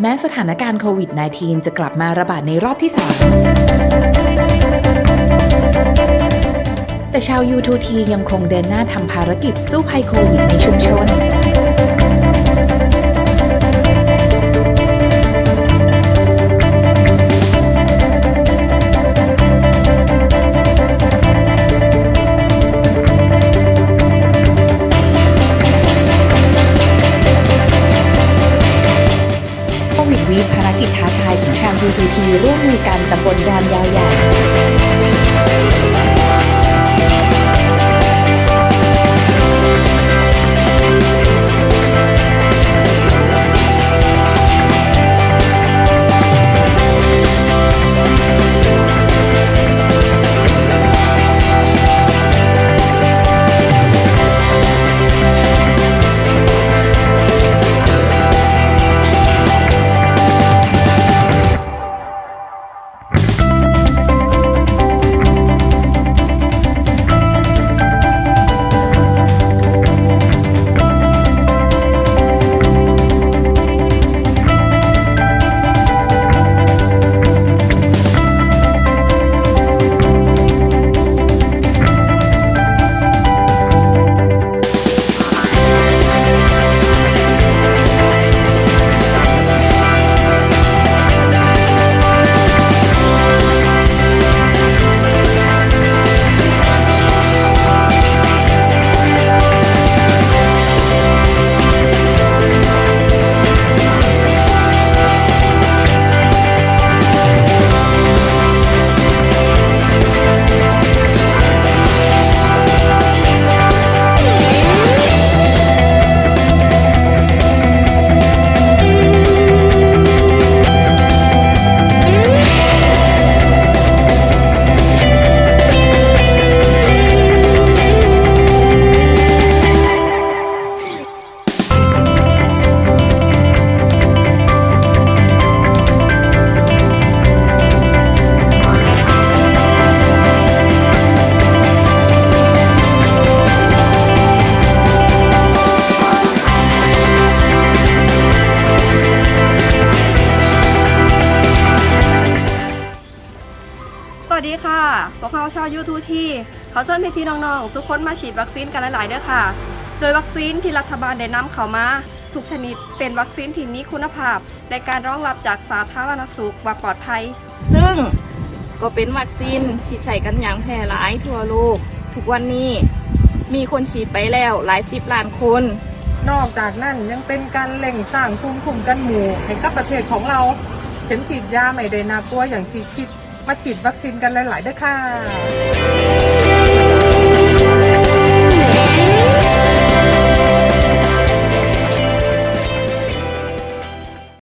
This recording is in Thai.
แม้สถานการณ์โควิด -19 จะกลับมาระบาดในรอบที่ 3 แต่ชาว U2T ยังคงเดินหน้าทำภารกิจสู้ภัยโควิดในชุมชน วีภารกิจท้าทายของชาว U2T ร่วมมือกันตำบลดอนยาวใหญ่ วัสดีค่ะ พวกเราชาวยูทูที่เขอเชิญพี่ๆน้องๆ ทุกคนมาฉีดวัคซีนกันหลายๆเด้อค่ะ โดยวัคซีนที่รัฐบาลได้นำเข้ามาทุกชนิดเป็นวัคซีนที่มีคุณภาพ ในการรองรับจากสาธารณสุขว่าปลอดภัย ซึ่งก็เป็นวัคซีนที่ใช้กันอย่างแพร่หลายทั่วโลก ทุกวันนี้มีคนฉีดไปแล้วหลายสิบล้านคน นอกจากนั้นยังเป็นการเล่งสร้างภูมิคุ้มกันหมู่ให้กับประเทศของเราเข็มฉีดยาไม่ได้น่ากลัวอย่างที่คิด มาฉีดวัคซีนกันหลาย ๆ ด้วยค่ะ